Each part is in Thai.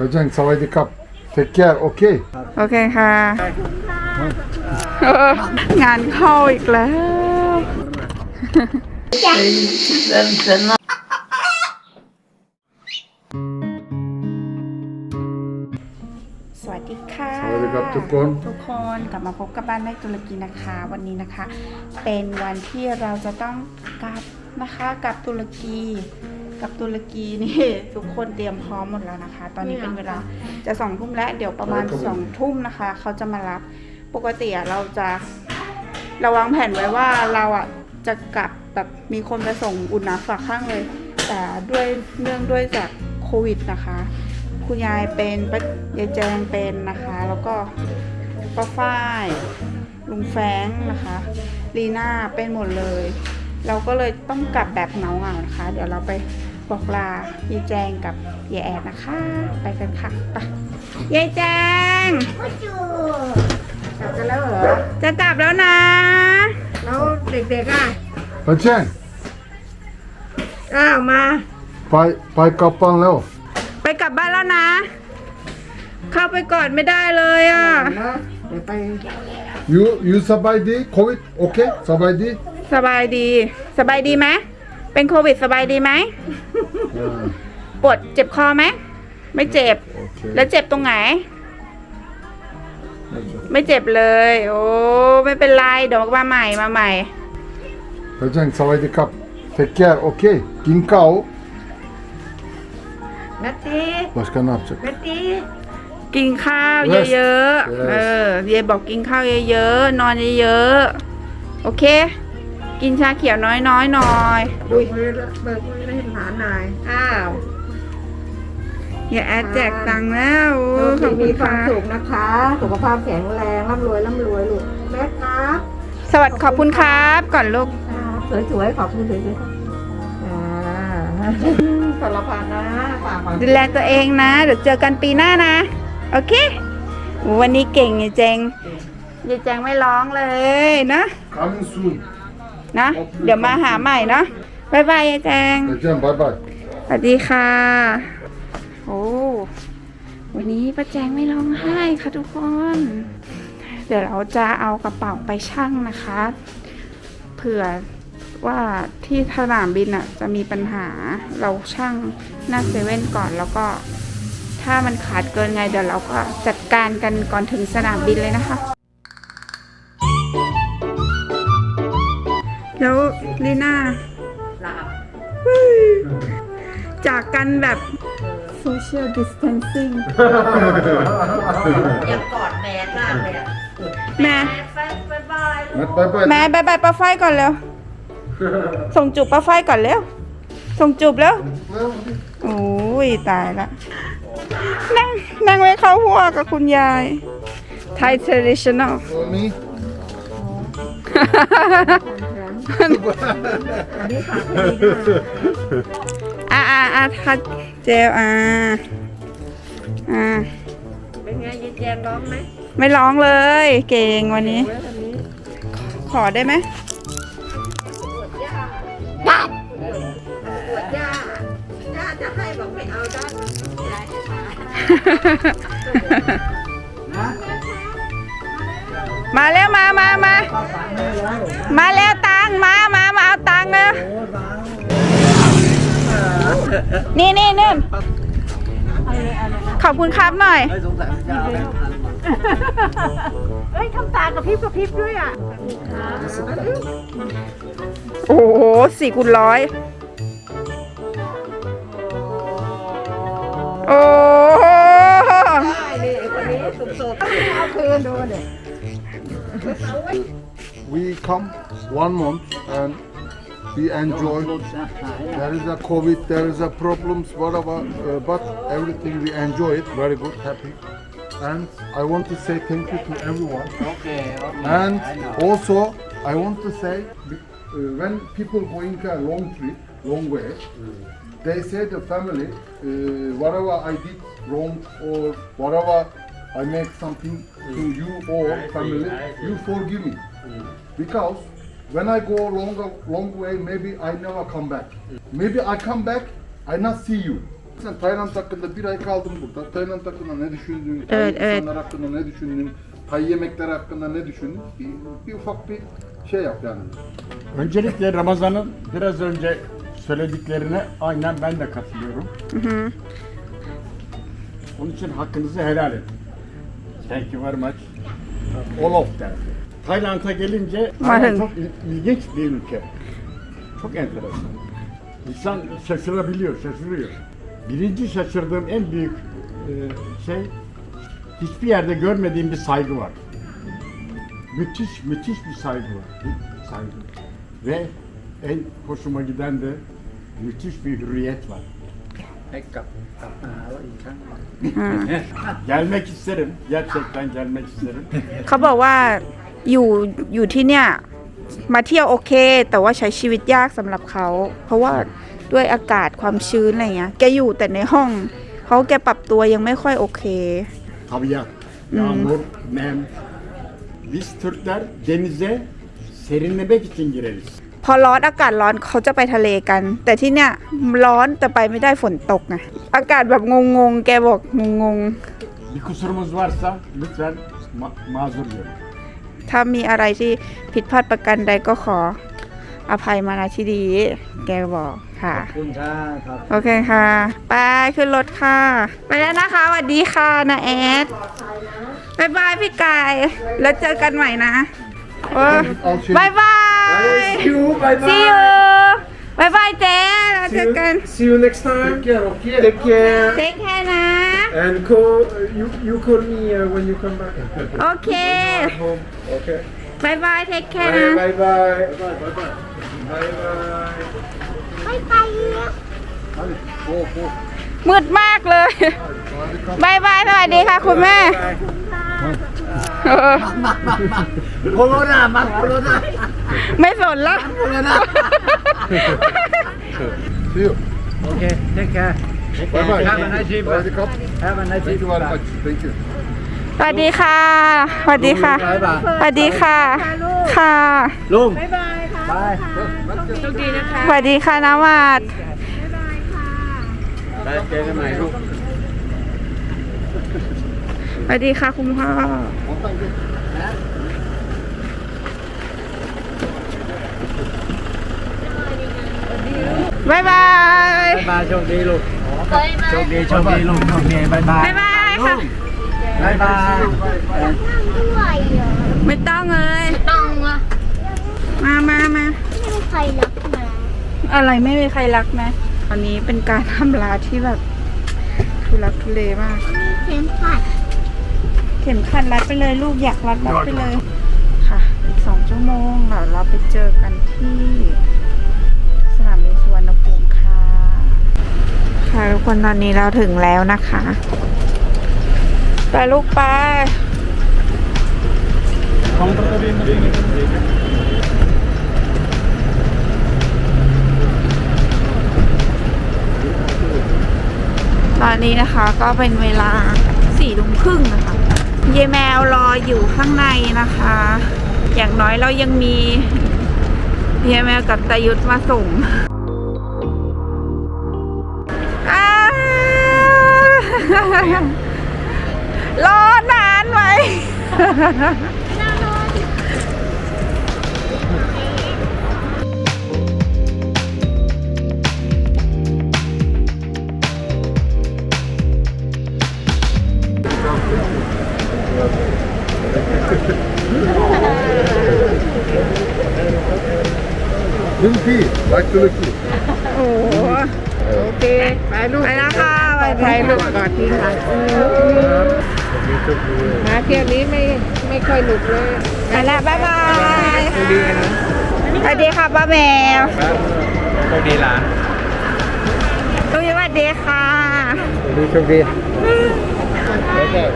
พระเจ้าสวัสดีครับ take care โอเคโอเคค่ะเอองานเข้าอีกแล้ว สวัสดีค่ะสวัสดีครับทุกคนทุกคนกลับมาพบกับบ้านแม่ตุรกีนะคะ วันนี้นะคะ เป็นวันที่เราจะต้องกลับนะคะกลับตุรกี กลับตุรกีนี่ทุกคนเตรียมพร้อมหมดแล้วนะคะ ตอนนี้เป็นเวลาจะสองทุ่มแล้วเดี๋ยวประมาณสองทุ่มนะคะ เขาจะมารับปกติอะเราจะเราวางแผนไว้ว่าเราอะจะกลับแบบมีคนไปส่งอุ่นหนาฝากข้างเลย แต่ด้วยเนื่องด้วยจากโควิดนะคะ คุณยายเป็นป้ายายแจงเป็นนะคะ แล้วก็ป้าฝ้ายลุงแฟรงค์นะคะลีน่าเป็นหมดเลย เราก็เลยต้องกลับแบบเหงาๆนะคะ เดี๋ยวเราไป บอกลายายแจงกับยายแอดนะคะ ไปกันค่ะไปยายแจงกลับกันแล้วเหรอจะกลับแล้วนะ แล้วเด็กๆอะพระเจ้าอ้าวมา ไปไปกลับบ้านแล้วไปกลับบ้านแล้วนะ เข้าไปก่อนไม่ได้เลยอะนะเดี๋ยวไป you you สบายดีโควิดโอเคสบายดีสบายดี สบายดีไหมเป็นโควิดสบายดีไหมอ่า ปวดเจ็บคอไหม ไม่เจ็บ โอเคแล้วเจ็บตรงไหนไม่เจ็บเลย โอ้ไม่เป็นไรเดี๋ยวมาใหม่มาใหม่ พระเจ้าสวัสดีครับ take care โอเคกินข้าว นัตตี başka ne yapacak นัตตีกินข้าว Rest เยอะ Yes ๆ เออเยายบอกกินข้าวเยอะๆ นอนเยอะๆ โอเค กินชาเขียวน้อยๆหน่อยเบิกมือเบิกมือให้หลานหน่อยอ้าวอย่าแอดแจกตังค์แล้วโอ้โอขอบคุมีณควาค่ะมสุขนะคะ สุขภาพแข็งแรงร่ำรวยร่ำรวยลูกแม่ครับ สวัสดีขอบคุณครับ ก่อนลูกครับสวยๆขอบคุณสวยๆอ่าสารพันนะฝากมาดูแลตัวเองนะ เดี๋ยวเจอกันปีหน้านะ โอเค วันนี้เก่งยายแจงยายแจงไม่ร้องเลยนะ coming soon นะ เดี๋ยวมาหาใหม่เนาะบายบายยายแจงพระเจ้าบายบายสวัสดีค่ะ โอ้ วันนี้ป้าแจงไม่ร้องไห้ค่ะทุกคน เดี๋ยวเราจะเอากระเป๋าไปชั่งนะคะ เผื่อว่าที่สนามบินอะ จะมีปัญหา เราชั่งหน้าเซเว่นก่อนแล้วก็ ถ้ามันขาดเกินไงเดี๋ยวเราก็จัดการกันก่อนถึงสนามบินเลยนะคะ แล้วลีน่าหลับจากกันแบบ social distancing ยังกอดแม่มากเลยอะแม่ไปไปบายแม่บายบายแม่บายบายป้าฝ้ายก่อนเร็ว ส่งจูบป้าฝ้ายก่อนเร็ว ส่งจูบแล้ว โอ้ยตายละ นั่งนั่งไว้เข้าหัวกับคุณยาย Thai traditional For me อ่าอ่าอ่าทัดเจลอ่าอ่าเป็นไงยินแจงร้องไหมไม่ร้องเลย เก่งวันนี้เว้ยวันนี้ขอได้ไหมปวดย่าปวดย่าย่าจะให้บอกไม่เอาด้านยายจะ มามาแล้วมามามามาแล้วตังค์มามามาเอาตังค์นะนี่นี่นี่ขอบคุณครับหน่อยเอ้ยทำตากับพริบกับพริบด้วยอะโอ้โหสี่คูณร้อยโอ้โหได้เลยคนนี้สุดๆเอาคืนดูเนี่ย we come one month and we enjoy. There is a COVID, there is a problems, whatever, uh, but everything we enjoy it. Very good, happy. And I want to say thank you to everyone. Okay. And also, I want to say, uh, when people going a long trip, long way, they say the family, uh, whatever I did wrong or whatever I make something to you or family, you forgive me. Because when I go long, long way, maybe I never come back. Maybe I come back, I not see you. Sen Tayland hakkında bir ay kaldım burada. Tayland hakkında ne düşündün? Evet, Tay evet. insanlar hakkında ne düşündün? Tay yemekleri hakkında ne düşündün? Bir, bir ufak bir şey yap yani. Öncelikle Ramazan'ın biraz önce söylediklerine aynen ben de katılıyorum. Onun için hakkınızı helal edin. Thank you very much. All of them. Tayland'a gelince. Tayland çok il- ilginç bir ülke. Çok enteresan. İnsan şaşırabiliyor, şaşırıyor. Birinci şaşırdığım en büyük e, şey hiçbir yerde görmediğim bir saygı var. Müthiş, müthiş bir saygı var. Bir saygı. Ve en hoşuma giden de müthiş bir hürriyet var. ให้กลับกลับมาหาเราอีกครั้ง Gelmek isterim. Gerçekten gelmek isterim. เขาบอกว่าอยู่อยู่ที่เนี่ย มาเที่ยวโอเค แต่ว่าใช้ชีวิตยากสำหรับเขา เพราะว่าด้วยอากาศความชื้นอะไรเงี้ยแกอยู่แต่ในห้อง เขาแกปรับตัวยังไม่ค่อยโอเค Tabiat, yağmur, nem. Biz Türkler denize serinlemek için gireriz. พอร้อนอากาศร้อนเขาจะไปทะเลกัน แต่ที่เนี่ยร้อนแต่ไปไม่ได้ฝนตกไงอากาศแบบงงๆแกบอกงงๆถ้ามีอะไรที่ผิดพลาดประกันใดก็ขออภัยมาณที่ดี แกบอกค่ะ ขอบคุณครับครับโอเคค่ะ ไปขึ้นรถค่ะ ไปแล้วนะคะสวัสดีค่ะนาแอดบายบายพี่กาย แล้วเจอกันใหม่นะโอ้บายบาย See you bye see you บายบายเจ๊แล้วเจอกัน See you next time Take care, okay? Take care เทคแคร์นะ and call you you call me uh, when you come back โอเค home okay บายบายเทคแคร์ bye นะ bye bye Bye bye bye. bye bye โอ้โห มืดมากเลยบายบายสวัสดีค่ะคุณแม่เออ โคโ รนามาโคโรนาไม่สนละ See you. Okay take care Bye bye. Have a nice day bye. Hadi kap. Have a nice day Thank you very much. Thank you. สวัสดีค่ะ สวัสดีค่ะบายบายสวัสดีค่ะ ค่ะ ลุงบายบายค่ะบายสวัสดีค่ะน้ำวัดไปเจอกันใหม่ลูก สวัสดีค่ะคุณพ่อ บายบาย บายบายโชคดีลูกโชคดีโชคดีลูกโชคดีบายบายบายบายค่ะบายบายไม่ต้องเลย ต้องอะมามามาไม่มีใครรักมาอะไรไม่มีใครรักนะตอนนี้เป็นการทำลาที่แบบทุลักทุเลมาก มีเข็มขัดเข็มขัดรัดไปเลยลูกอยากรัดรัดไปเลย ค่ะอีกสองชั่วโมงเดี๋ยวเราไปเจอกันที่ ค่ะทุกคนตอนนี้เราถึงแล้วนะคะ ไปลูกไปตอนนี้นะคะก็เป็นเวลาสี่ทุ่มครึ่งนะคะเยแมวรออยู่ข้างในนะคะ อย่างน้อยเรายังมีเยแมวกับตายุทธมาส่ง รอนานไหม Little pea, like the little pea. โอ้โหโอเค ไปลูกไปแล้วค่ะ ไปไปลูกกอนที่ค่ะมาเที่ยวนี้ไม่ไม่ค่อยหลุดเลยไปแล้วบ๊ายบายสวัสดีค่ะป้าแมวโชคดีหลานสวัสดีค่ะดีโชคดี Bye bye.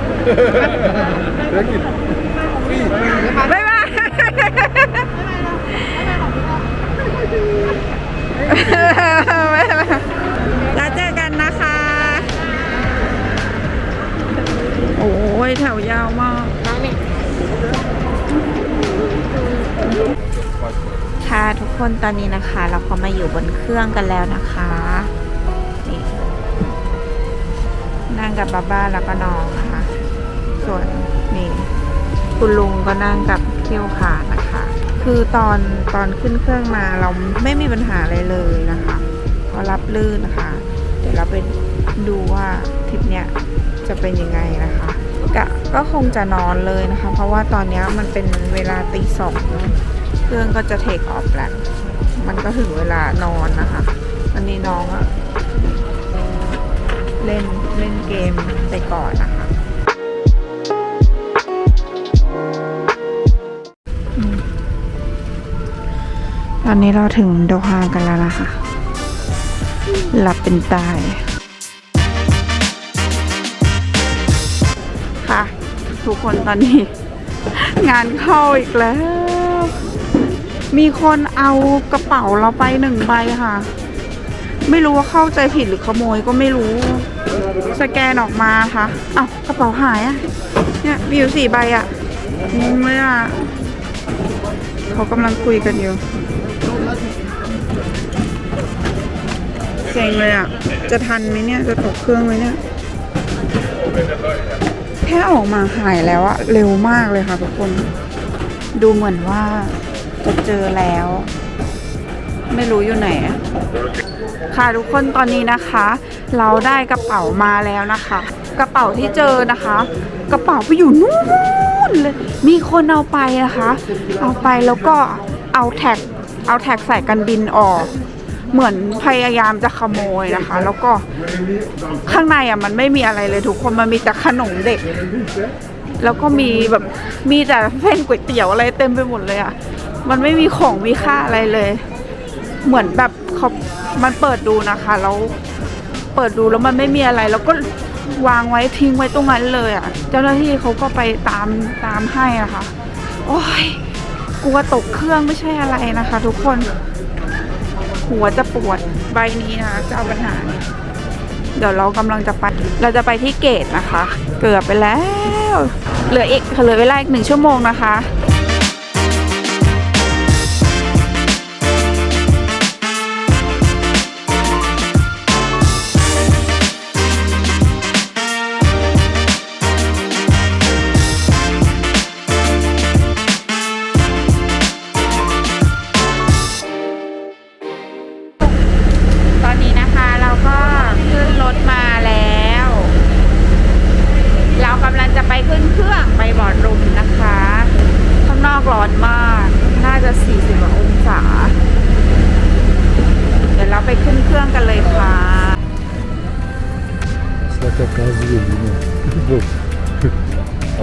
Thank you. บ๊ายบาย อ้ยแถวยาวมากค่ะทุกคนตอนนี้นะคะ เราก็มาอยู่บนเครื่องกันแล้วนะคะนี่นั่งกับบาบ้าแล้วก็น้องนะคะ ส่วนนี่คุณลุงก็นั่งกับเขี้ยวขานะคะ คือตอนตอนขึ้นเครื่องมาเราไม่มีปัญหาอะไรเลยนะคะเพราะรับลื่นนะคะ เดี๋ยวเราไปดูว่าทริปเนี้ยจะเป็นยังไงนะคะ กะก็คงจะนอนเลยนะคะ เพราะว่าตอนนี้มันเป็นเวลาตีสองเครื่องก็จะเทคออฟแล้วมันก็ถึงเวลานอนนะคะอันนี้น้องอะเล่นเล่นเกมไปก่อนนะคะตอนนี้เราถึงโดฮากันแล้วนะคะหลับเป็นตาย ทุกคนตอนนี้ งานเข้าอีกแล้ว มีคนเอากระเป๋าเราไปหนึ่งใบค่ะ ไม่รู้ว่าเข้าใจผิดหรือขโมยก็ไม่รู้ สแกนออกมาค่ะอ้าวกระเป๋าหายอะเนี่ยมีอยู่สี่ใบอะงงเลยอะเขากำลังคุยกันอยู่เซ็งเลยอะจะทันไหมเนี่ย จะตกเครื่องไหมเนี่ย แค่ออกมาหายแล้วอะเร็วมากเลยค่ะทุกคน ดูเหมือนว่าจะเจอแล้ว ไม่รู้อยู่ไหนค่ะทุกคนตอนนี้นะคะ เราได้กระเป๋ามาแล้วนะคะ กระเป๋าที่เจอนะคะ กระเป๋าไปอยู่นู่นเลยมีคนเอาไปนะคะ เอาไปแล้วก็เอาแท็กเอาแท็กใส่กันบินออก เหมือนพยายามจะขโมยนะคะ แล้วก็ข้างในอะมันไม่มีอะไรเลยทุกคนมันมีแต่ขนมเด็ก แล้วก็มีแบบมีแต่เส้นก๋วยเตี๋ยวอะไรเต็มไปหมดเลยอะมันไม่มีของมีค่าอะไรเลย เหมือนแบบเขามันเปิดดูนะคะแล้วเปิดดูแล้วมันไม่มีอะไรแล้วก็วางไว้ทิ้งไว้ตรงนั้นเลยอะ เจ้าหน้าที่เขาก็ไปตามตามให้อะค่ะโอ้ยกลัวตกเครื่องไม่ใช่อะไรนะคะ ทุกคน หัวจะปวดใบนี้นะคะจะเอาปัญหาเนี่ยเดี๋ยวเรากำลังจะไป เราจะไปที่เกตนะคะ เกือบไปแล้ว เหลืออีกเหลือเวลาอีกหนึ่งชั่วโมงนะคะ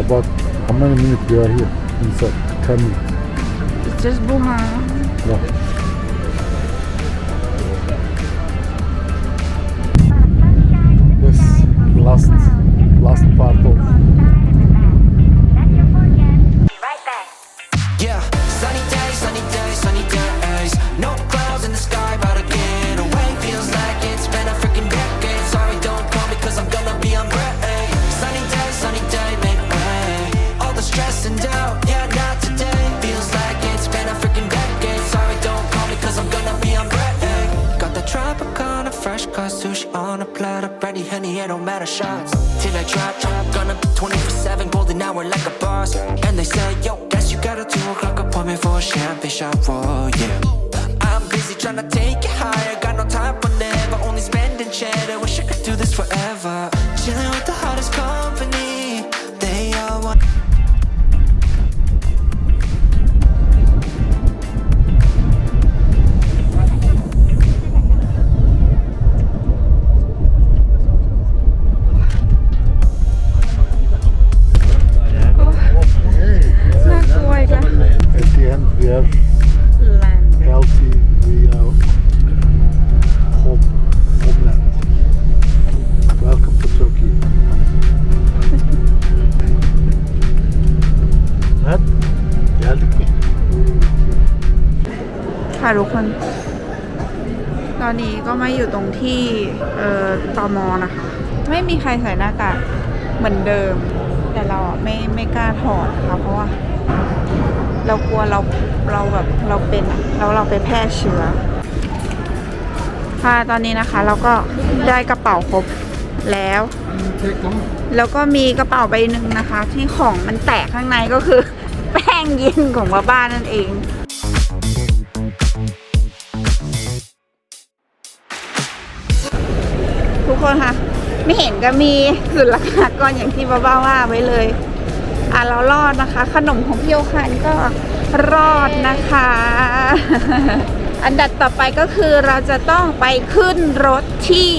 About how many minutes we are here inside? Ten minutes. It's just Buha Yeah. ค่ะทุกคน ตอนนี้ก็มาอยู่ตรงที่เอ่อตมนะคะ ไม่มีใครใส่หน้ากากเหมือนเดิม แต่เราไม่ไม่กล้าถอดนะคะเพราะว่า เรากลัวเราเราแบบเราเป็นแล้วเราไปแพร่เชื้อค่ะตอนนี้นะคะเราก็ได้กระเป๋าครบแล้ว แล้วก็มีกระเป๋าใบหนึ่งนะคะ ที่ของมันแตกข้างในก็คือ แป้งเย็นของบ้าบ้านนั่นเอง คนคะไม่เห็นก็มีสุลกากรอย่างที่บ้าบ้าว่าไว้เลย อะเรารอดนะคะ ขนมของพี่โอคันก็รอดนะคะ อันดับต่อไปก็คือเราจะต้องไปขึ้นรถที่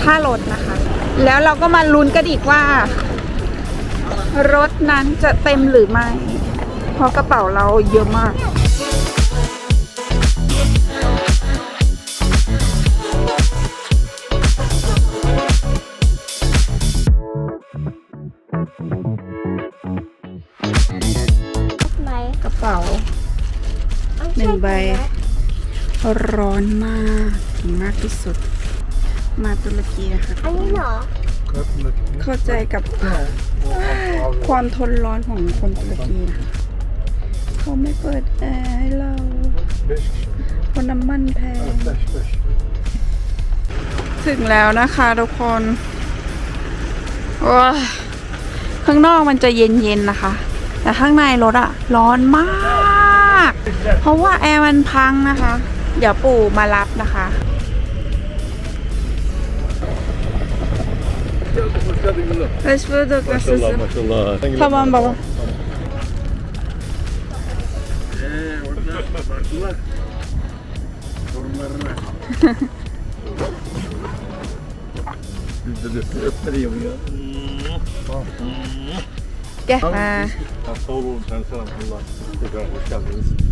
ท่ารถนะคะ แล้วเราก็มาลุ้นกันอีกว่า รถนั้นจะเต็มหรือไม่ เพราะกระเป๋าเราเยอะมาก นึ่งใบ ร้อนมากถึงมากที่สุด มาตุรกีนะคะอันนี้เหรอเข้าใจกับความทนร้อนของคนตุรกีนะคะเขาไม่เปิดแอร์ให้เราเพราะน้ำมันแพง ถึงแล้วนะคะทุกคนว้าข้างนอกมันจะเย็นๆนะคะ แต่ข้างในรถอะร้อนมาก เพราะว่าแอร์มันพังนะคะ เดี๋ยวปู่มารับนะคะ Hoş bulduk. Nasılsın? Tamam baba. Gel. Ha. Sağ olun, sen selamlar. Tekrar hoş geldiniz.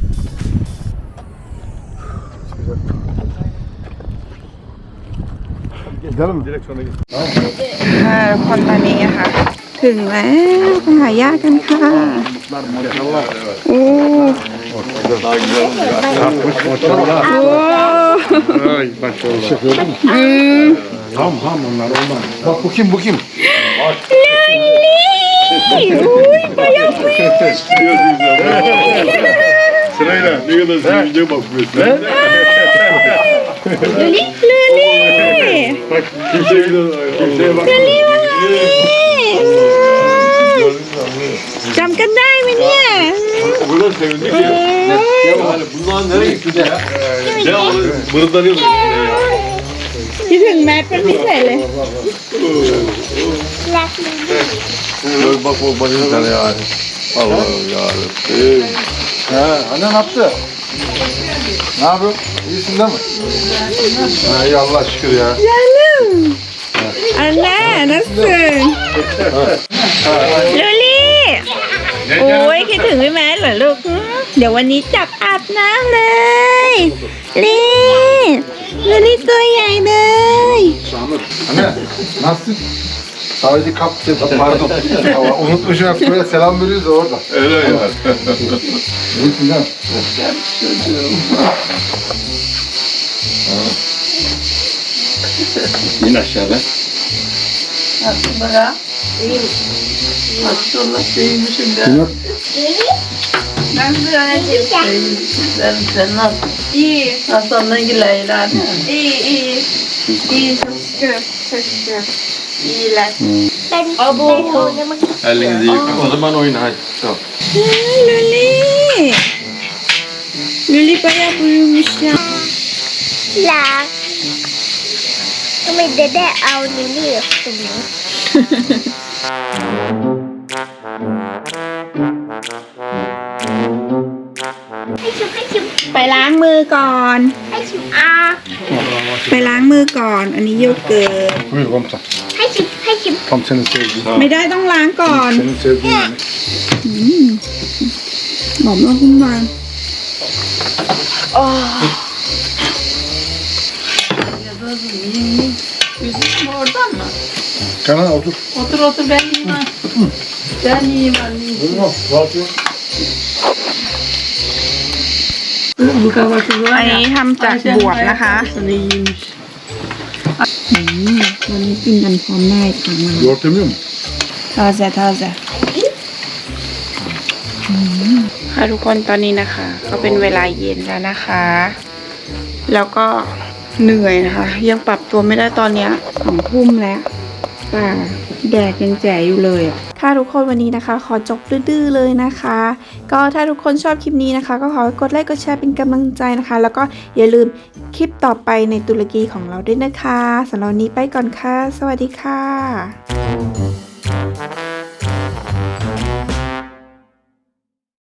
Gidelim mi? Direksiyona git. ค่ะคนตอนนี้อะค่ะถึงแล้วไปหาญาติกันค่ะโอ้ Daha güzel olacak. Maşallah. โอ้ Ay maşallah. อืม Tamam tamam onlar ondan. Bak bu kim bu kim? Uy bayağı Sırayla ne kadar sevince bakıyorsun. Lili Lili Bak kimseye, kimseye bak. จำกันได้ไหมเนี่ย O kadar sevindi ki. Yani bunlar nereye gitti ya? Ne olur mırıldanıyor mu? คิดถึงแมทเป็นพิเศษเลยรักมัน Gör bak o bacını sana yani. Allah'ım yarabbim. Ha, anne ne yaptı? Ne yapıyor? İyisin değil mi? Ha, iyi Allah şükür ya. Canım. Anne nasılsın? Luli โอ้ยคิดถึงพี่แมทเหรอลูก เดี๋ยววันนี้จับอาบน้ำเลยลีลูลี่ตัวใหญ่เลย Anne nasılsın? Sadece kap pardon. Ya, unutmuşum hep böyle selam veriyoruz da orada. Öyle ya. İn aşağıda. Aslında ya. Aslında büyümüşüm de. Yok. Ben bir öğrenciyim. Sen, sen nasıl? İyi. Hastan'la ilgilen ileride. İyi, iyi. İyi, çok şükür. Çok şükür. İyiler. Hmm. Ben, Abo. Elinizi yıkın. O zaman oyna hadi. Tamam. Lüli. Lüli bayağı büyümüş ya. La. ทำไมเดดเอานิ้วนี่ตรงนี้ให้ชุบให้ชุบไปล้างมือก่อน ให้ชุบอาไปล้างมือก่อน อันนี้โยเกิร์ต Buyur komutan. ให้ชุบให้ชุบ Tam senin sevdiğin. ไม่ได้ต้องล้างก่อน Senin sevdiğin yemek. อืมหอมมากคุณ วาง Yüzüm oradan mı? Kenan otur. Otur otur ben yiyeyim ha. Ben yiyeyim anne. Durma. Rahat yok. Bu kavakı อันนี้ทำจากบวบนะคะ Seni iyiymiş. อืมวันนี้กินกันพร้อมหน้าอีกครั้งนะคะ Yoğurt yemiyor musun? ทาเซทาเซค่ะทุกคนตอนนี้นะคะ ก็เป็นเวลาเย็นแล้วนะคะ แล้วก็ เหนื่อยนะคะ ยังปรับตัวไม่ได้ตอนเนี้ยสองทุ่มแล้วป่แดดยังแจ๋อยู่เลยอะค่ะทุกคนวันนี้นะคะ ขอจบดื้อๆเลยนะคะ ก็ถ้าทุกคนชอบคลิปนี้นะคะ ก็ขอกดไลค์กดแชร์เป็นกำลังใจนะคะ แล้วก็อย่าลืมคลิปต่อไปในตุรกีของเราด้วยนะคะสำหรับวันนี้ไปก่อนค่ะ สวัสดีค่ะ